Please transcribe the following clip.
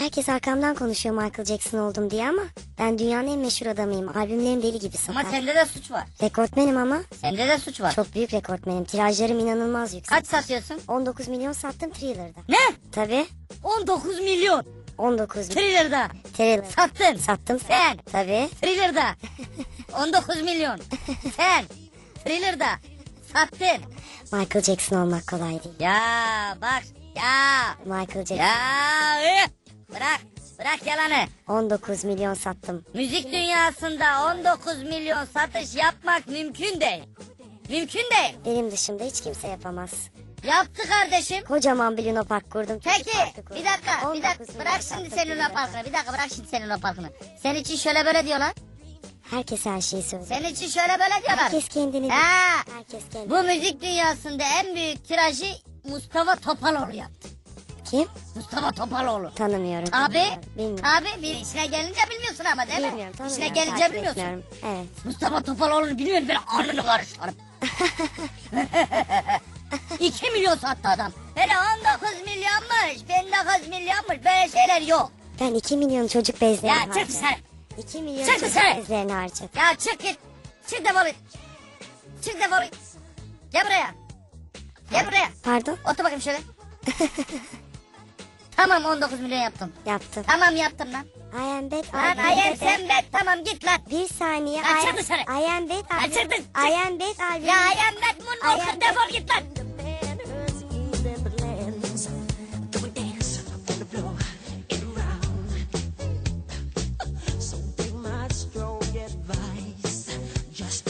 Herkes arkamdan konuşuyor Michael Jackson oldum diye ama ben dünyanın en meşhur adamıyım. Albümlerim deli gibi Ama satar. sende de suç var. Rekortmenim ama Sende de suç var. çok büyük rekortmenim. Tirajlarım inanılmaz yüksek. Kaç satıyorsun? 19 milyon sattım Thriller'da. Ne? Tabii 19 milyon. 19 milyon. Thriller'da. Thriller. Sattın. Sattım. Sen. Tabii. Thriller'da. 19 milyon. Sen. Thriller'da. Sattın. Michael Jackson olmak kolay değil. Ya bak. Ya. Michael Jackson. Ya. Bırak. Bırak yalanı. 19 milyon sattım. Müzik dünyasında 19 milyon satış yapmak mümkün değil. Mümkün değil. Benim dışımda hiç kimse yapamaz. Yaptı kardeşim. Kocaman bir Luna Park kurdum. Peki kurdum. bir dakika bir 19 dakika bırak şimdi senin Luna Thriller'da. Park'ını bir dakika bırak şimdi senin Luna Park'ını. Senin için şöyle böyle diyorlar. Herkes her şeyi söylüyor. Senin için şöyle böyle diyorlar. Herkes kendini Ha, Herkes kendini. bu müzik dünyasında en büyük tirajı Mustafa Topaloğlu yaptı. Kim? Mustafa Topaloğlu. Tanımıyorum. Abi, tanımıyorum. Bilmiyorum. abi bir işine gelince bilmiyorsun ama değil mi? Bilmiyorum. Tanımıyorum. İşine gelince takip bilmiyorsun. etmiyorum. Evet. Mustafa Topaloğlu'nu bilmiyorum ben alnını karıştırırım. 2 milyon sattı adam. Hele 19 milyonmuş, 19 milyonmuş böyle şeyler yok. Ben 2 milyon çocuk bezlerini Ya çık dışarı. 2 milyon Çık çocuk dışarı. bezlerini harcadım. Ya çık git. Çık defol git. Çık defol git. Gel buraya. Gel buraya. Pardon? Otur bakayım şöyle. Tamam 19 milyon yaptım. Yaptın. Tamam yaptım lan. I am. Lan Ayem sen bet tamam git lan. Bir saniye. Lan çık dışarı. I am bad. Lan dışarı. I am bad. Ya I am bad defol git lan. Just